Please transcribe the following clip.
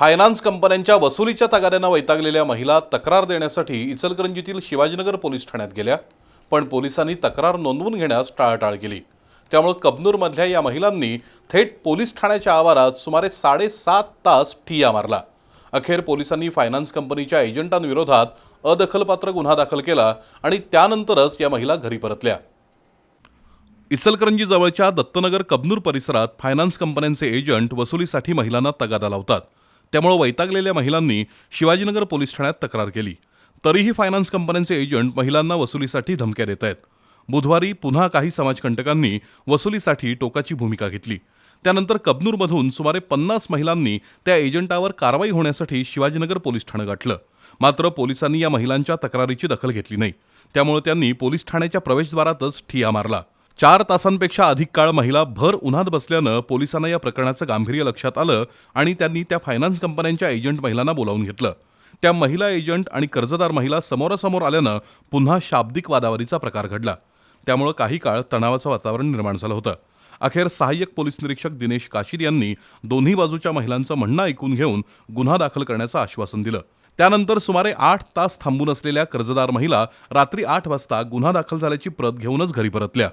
Finance कंपन्यांच्या वसुलीच्या तगाद्यानं वैतागलेल्या महिला तक्रार देण्यासाठी इचलकरंजीतील शिवाजीनगर पोलीस ठाण्यात गेल्या. पण पोलिसांनी तक्रार नोंदवून घेण्यास टाळाटाळ केली. त्यामुळे कबनूरमधल्या या महिलांनी थेट पोलीस ठाण्याच्या आवारात सुमारे साडेसात तास ठिया मारला. अखेर पोलिसांनी फायनान्स कंपनीच्या एजंटांविरोधात अदखलपात्र गुन्हा दाखल केला आणि त्यानंतरच या महिला घरी परतल्या. इचलकरंजी जवळच्या दत्तनगर कबनूर परिसरात फायनान्स कंपन्यांचे एजंट वसुलीसाठी महिलांना तगादा लावतात. त्यामुळे वैतागलेल्या महिलांनी शिवाजीनगर पोलीस ठाण्यात तक्रार केली. तरीही फायनान्स कंपन्यांचे एजंट महिलांना वसुलीसाठी धमक्या देत आहेत. बुधवारी पुन्हा काही समाजकंटकांनी वसुलीसाठी टोकाची भूमिका घेतली. त्यानंतर कबनूरमधून सुमारे पन्नास महिलांनी त्या एजंटावर कारवाई होण्यासाठी शिवाजीनगर पोलीस ठाणं गाठलं. मात्र पोलिसांनी या महिलांच्या तक्रारीची दखल घेतली नाही. त्यामुळे त्यांनी पोलीस ठाण्याच्या प्रवेशद्वारातच ठिया मारला. चार तासांपेक्षा अधिक काळ महिला भर उन्हात बसल्यानं पोलिसांना या प्रकरणाचं गांभीर्य लक्षात आलं आणि त्यांनी त्या फायनान्स कंपन्यांच्या एजंट महिलांना बोलावून घेतलं. त्या महिला एजंट आणि कर्जदार महिला समोरासमोर आल्यानं पुन्हा शाब्दिक वादावरीचा प्रकार घडला. त्यामुळे काही काळ तणावाचं वातावरण निर्माण झालं होतं. अखेर सहाय्यक पोलीस निरीक्षक दिनेश काशीर यांनी दोन्ही बाजूच्या महिलांचं म्हणणं ऐकून घेऊन गुन्हा दाखल करण्याचं आश्वासन दिलं. त्यानंतर सुमारे आठ तास थांबून असलेल्या कर्जदार महिला रात्री आठ वाजता गुन्हा दाखल झाल्याची प्रत घेऊनच घरी परतल्या.